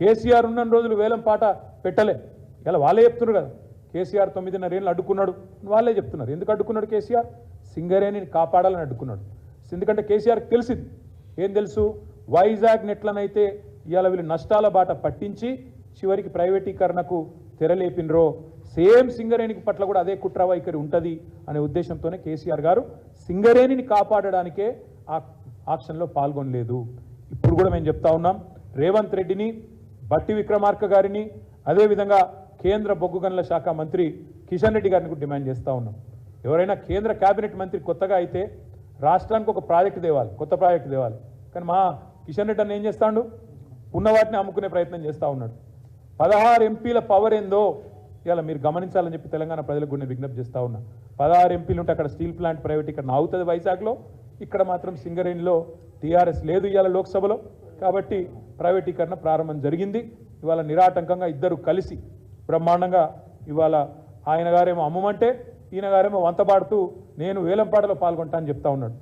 కేసీఆర్ ఉన్న రోజులు వేలం పాట పెట్టలే. ఇలా వాళ్ళే చెప్తున్నారు కదా కేసీఆర్ తొమ్మిదిన్నర ఏళ్ళు అడ్డుకున్నాడు వాళ్ళే చెప్తున్నారు. ఎందుకు అడ్డుకున్నాడు కేసీఆర్? సింగరేణిని కాపాడాలని అడ్డుకున్నాడు. ఎందుకంటే కేసీఆర్ తెలిసింది. ఏం తెలుసు? వైజాగ్ నెట్లనైతే ఇవాళ వీళ్ళు నష్టాల బాట పట్టించి చివరికి ప్రైవేటీకరణకు తెరలేపినరో సేమ్ సింగరేణికి పట్ల కూడా అదే కుట్ర వైఖరి ఉంటుంది అనే ఉద్దేశంతోనే కేసీఆర్ గారు సింగరేణిని కాపాడడానికే ఆ ఆక్షన్లో పాల్గొనలేదు. ఇప్పుడు కూడా మేము చెప్తా ఉన్నాం. రేవంత్ రెడ్డిని బట్టి విక్రమార్క గారిని అదేవిధంగా కేంద్ర బొగ్గు గనుల శాఖ మంత్రి కిషన్ రెడ్డి గారిని కూడా డిమాండ్ చేస్తూ ఉన్నాం. ఎవరైనా కేంద్ర కేబినెట్ మంత్రి కొత్తగా అయితే రాష్ట్రానికి ఒక ప్రాజెక్టు తేవాలి కొత్త ప్రాజెక్టు తేవాలి. కానీ మా కిషన్ రెడ్డి అన్న ఏం చేస్తాడు? ఉన్న వాటిని అమ్ముకునే ప్రయత్నం చేస్తూ ఉన్నాడు. పదహారు ఎంపీల పవర్ ఏందో ఇవాళ మీరు గమనించాలని చెప్పి తెలంగాణ ప్రజలకు కూడా విజ్ఞప్తి చేస్తూ ఉన్నా. పదహారు ఎంపీలు ఉంటే అక్కడ స్టీల్ ప్లాంట్ ప్రైవేట్ ఇక్కడ అవుతుంది వైజాగ్లో. ఇక్కడ మాత్రం సింగరేణిలో టీఆర్ఎస్ లేదు ఇవాళ లోక్సభలో. కాబట్టి ప్రైవేటీకరణ ప్రారంభం జరిగింది. ఇవాళ నిరాటంకంగా ఇద్దరు కలిసి బ్రహ్మాండంగా ఇవాళ ఆయన గారేమో అమ్మమంటే ఈయన గారేమో వంతపాడుతూ నేను వేలంపాటలో పాల్గొంటా అని చెప్తా ఉన్నాడు.